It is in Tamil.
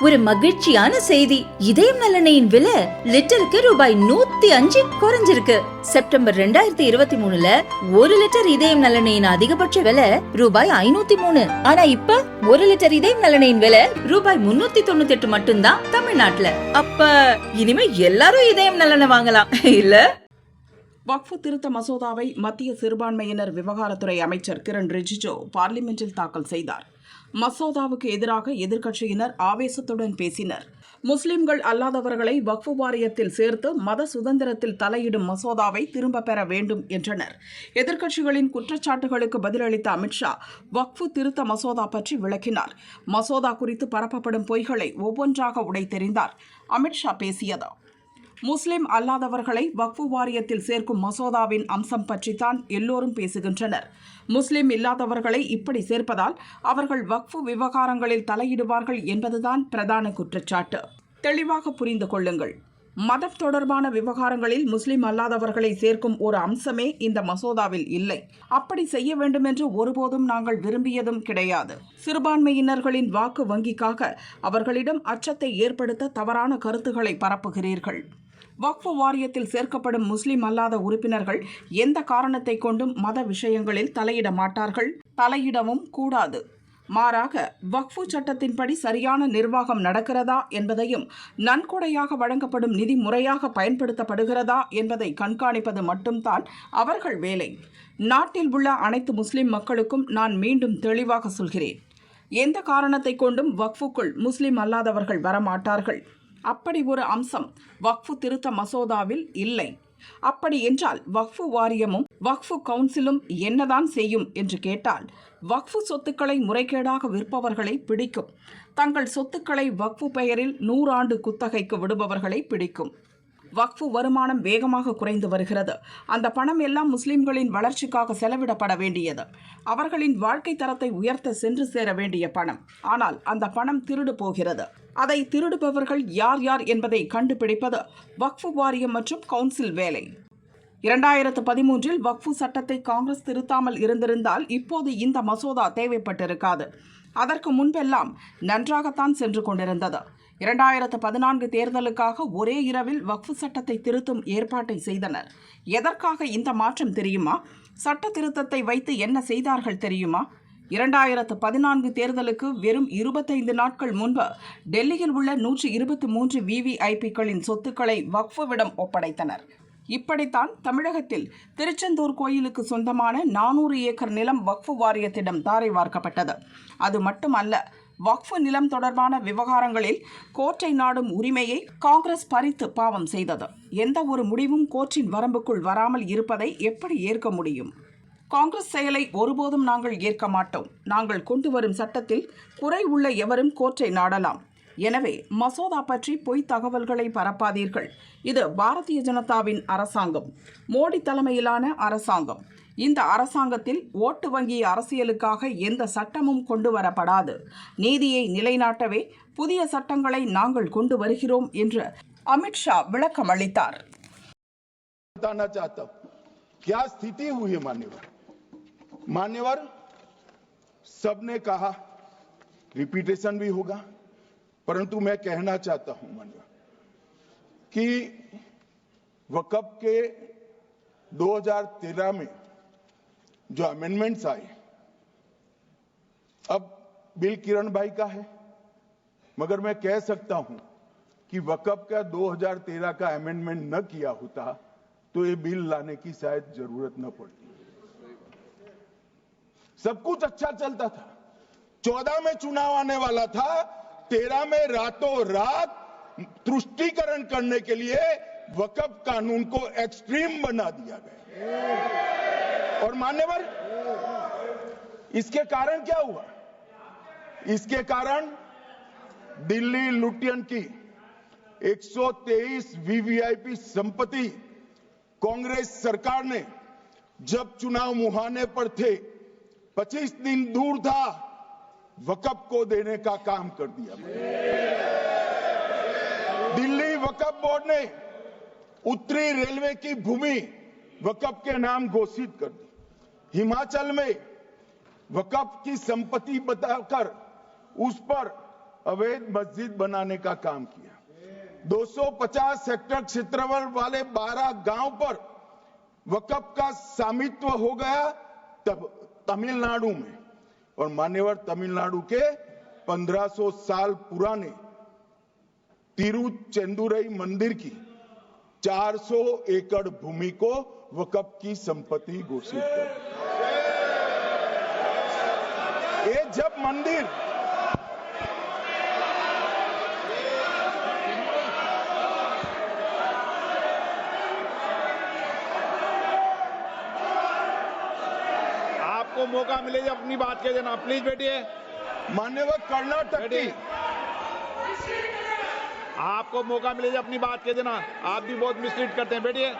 ஒரு மகிழ்ச்சியான செய்தி. இதயம் நலனையின் விலை லிட்டருக்கு ரூபாய் நூத்தி அஞ்சு குறைஞ்சிருக்கு. செப்டம்பர் ரெண்டாயிரத்தி இருபத்தி மூணுல ஒரு லிட்டர் இதயம் நலனையின் அதிகபட்ச விலை ரூபாய் ஐநூத்தி மூணு. ஆனா இப்ப ஒரு லிட்டர் இதயம் நலனையின் விலை ரூபாய் முன்னூத்தி தொண்ணூத்தி எட்டு மட்டும்தான் தமிழ்நாட்டுல. அப்ப இனிமே எல்லாரும் இதயம் நலனை வாங்கலாம். இல்ல? வக்ஃபு திருத்த மசோதாவை மத்திய சிறுபான்மையினர் விவகாரத்துறை அமைச்சர் கிரண் ரிஜிஜு பார்லிமெண்டில் தாக்கல் செய்தார். மசோதாவுக்கு எதிராக எதிர்க்கட்சியினர் ஆவேசத்துடன் பேசினர். முஸ்லிம்கள் அல்லாதவர்களை வக்ஃபு வாரியத்தில் சேர்த்து மத சுதந்திரத்தில் தலையிடும் மசோதாவை திரும்ப பெற வேண்டும் என்றனர். எதிர்க்கட்சிகளின் குற்றச்சாட்டுகளுக்கு பதிலளித்த அமித்ஷா வக்ஃபு திருத்த மசோதா பற்றி விளக்கினார். மசோதா குறித்து பரப்பப்படும் பொய்களை ஒவ்வொன்றாக உடைத்தெறிந்தார். அமித்ஷா பேசியது முஸ்லிம் அல்லாதவர்களை வக்ஃபு வாரியத்தில் சேர்க்கும் மசோதாவின் அம்சம் பற்றித்தான் எல்லோரும் பேசுகின்றனர். முஸ்லிம் இல்லாதவர்களை இப்படி சேர்ப்பதால் அவர்கள் வக்ஃபு விவகாரங்களில் தலையிடுவார்கள் என்பதுதான் பிரதான குற்றச்சாட்டு. தெளிவாக புரிந்து கொள்ளுங்கள். மதம் தொடர்பான விவகாரங்களில் முஸ்லிம் அல்லாதவர்களை சேர்க்கும் ஒரு அம்சமே இந்த மசோதாவில் இல்லை. அப்படி செய்ய வேண்டுமென்று ஒருபோதும் நாங்கள் விரும்பியதும் கிடையாது. சிறுபான்மையினர்களின் வாக்கு வங்கிக்காக அவர்களிடம் அச்சத்தை ஏற்படுத்த தவறான கருத்துக்களை பரப்புகிறீர்கள். வக்ஃபு வாரியத்தில் சேர்க்கப்படும் முஸ்லிம் அல்லாத உறுப்பினர்கள் எந்த காரணத்தை கொண்டும் மத விஷயங்களில் தலையிட மாட்டார்கள்? தலையிடவும் கூடாது. மாறாக வக்ஃபு சட்டத்தின்படி சரியான நிர்வாகம் நடக்கிறதா என்பதையும் நன்கொடையாக வழங்கப்படும் நிதி முறையாக பயன்படுத்தப்படுகிறதா என்பதை கண்காணிப்பது மட்டும்தான் அவர்கள் வேலை. நாட்டில் உள்ள அனைத்து முஸ்லிம் மக்களுக்கும் நான் மீண்டும் தெளிவாக சொல்கிறேன். எந்த காரணத்தை கொண்டும் வக்ஃபுக்குள் முஸ்லிம் அல்லாதவர்கள் வரமாட்டார்கள்? அப்படி ஒரு அம்சம் வக்ஃபு திருத்த மசோதாவில் இல்லை. அப்படி என்றால் வக்ஃபு வாரியமும் வக்ஃபு கவுன்சிலும் என்னதான் செய்யும் என்று கேட்டால் வக்ஃபு சொத்துக்களை முறைகேடாக விற்பவர்களை பிடிக்கும். தங்கள் சொத்துக்களை வக்ஃபு பெயரில் நூறாண்டு குத்தகைக்கு விடுபவர்களை பிடிக்கும். வக்ஃபு வருமானம் வேகமாக குறைந்து வருகிறது. அந்த பணம் எல்லாம் முஸ்லிம்களின் வளர்ச்சிக்காக செலவிடப்பட வேண்டியது. அவர்களின் வாழ்க்கை தரத்தை உயர்த்த சென்று சேர வேண்டிய பணம். ஆனால் அந்த பணம் திருடு போகிறது. அதை திருடுபவர்கள் யார் யார் என்பதை கண்டுபிடிப்பது வக்ஃபு வாரியம் மற்றும் கவுன்சில் வேலை. இரண்டாயிரத்து பதிமூன்றில் வக்ஃபு சட்டத்தை காங்கிரஸ் திருத்தாமல் இருந்திருந்தால் இப்போது இந்த மசோதா தேவைப்பட்டிருக்காது. அதற்கு முன்பெல்லாம் நன்றாகத்தான் சென்று கொண்டிருந்தது. இரண்டாயிரத்து பதினான்கு தேர்தலுக்காக ஒரே இரவில் வக்ஃபு சட்டத்தை திருத்தும் ஏற்பாட்டை செய்தனர். எதற்காக இந்த மாற்றம் தெரியுமா? சட்ட திருத்தத்தை வைத்து என்ன செய்தார்கள் தெரியுமா? இரண்டாயிரத்து பதினான்கு தேர்தலுக்கு வெறும் இருபத்தைந்து நாட்கள் முன்பு டெல்லியில் உள்ள நூற்றி இருபத்தி மூன்று விவிஐபிக்களின் சொத்துக்களை வக்ஃபுவிடம் ஒப்படைத்தனர். இப்படித்தான் தமிழகத்தில் திருச்செந்தூர் கோயிலுக்கு சொந்தமான நானூறு ஏக்கர் நிலம் வக்ஃபு வாரியத்திடம் தாரை வார்க்கப்பட்டது. அது மட்டுமல்ல வக்ஃபு நிலம் தொடர்பான விவகாரங்களில் கோர்ட்டை நாடும் உரிமையை காங்கிரஸ் பறித்து பாவம் செய்தது. எந்த ஒரு முடிவும் கோர்ட்டின் வரம்புக்குள் வராமல் இருப்பதை எப்படி ஏற்க முடியும்? காங்கிரஸ் செயலை ஒருபோதும் நாங்கள் ஏற்க மாட்டோம். நாங்கள் கொண்டு வரும் சட்டத்தில் குறை உள்ள எவரும் கோர்ட்டை நாடலாம். எனவே மசோதா பற்றி பொய் தகவல்களை பரப்பாதீர்கள். இது பாரதிய ஜனதாவின் அரசாங்கம். மோடி தலைமையிலான அரசாங்கம். இந்த அரசாங்கத்தில் ஓட்டு வங்கி அரசியலுக்காக எந்த சட்டமும் கொண்டு வரப்படாது நீதியை நிலைநாட்டவே புதிய சட்டங்களை நாங்கள் கொண்டு வருகிறோம் என்று அமித்ஷா விளக்கம் அளித்தார் बताना चाहता हूं क्या स्थिति हुई है मान्यवर मान्यवर सबने कहा रिपीटेशन भी होगा परंतु मैं कहना चाहता हूं मान्यवर कि वकफ के 2013 में जो अमेंडमेंट्स आए। अब बिल किरण भाई का है, मगर मैं कह सकता हूँ कि वकफ का 2013 का अमेंडमेंट न किया होता तो ये बिल लाने की शायद ज़रूरत न पड़ती। सब कुछ अच्छा चलता था। चौदह में चुनाव आने वाला था, तेरह में रातों रात तुष्टीकरण करने के लिए वकफ कानून को एक्सट्रीम बना दिया गया। और मान्यवर, इसके कारण क्या हुआ? इसके कारण दिल्ली लुटियन की 123 वीवीआईपी संपत्ति कांग्रेस सरकार ने जब चुनाव मुहाने पर थे 25 दिन दूर था वकफ को देने का काम कर दिया। दिल्ली वकफ बोर्ड ने उत्तरी रेलवे की भूमि वकफ के नाम घोषित कर दी। हिमाचल में वकफ की संपत्ति बताकर उस पर अवैध मस्जिद बनाने का काम किया। 250 हेक्टेयर क्षेत्रफल वाले 12 गाँव पर वकफ का स्वामित्व हो गया तब तमिलनाडु में। और मान्यवर तमिलनाडु के 1500 साल पुराने तिरुचेंदुरई मंदिर की 400 एकड़ भूमि को वकफ की संपत्ति घोषित कर ये जब मंदिर आपको मौका मिले जब अपनी बात कह देना प्लीज़ बैठिए। मान्यवर कर्नाटक आपको मौका मिले जब अपनी बात कह देना आप भी बहुत मिसलीड करते हैं बैठिए।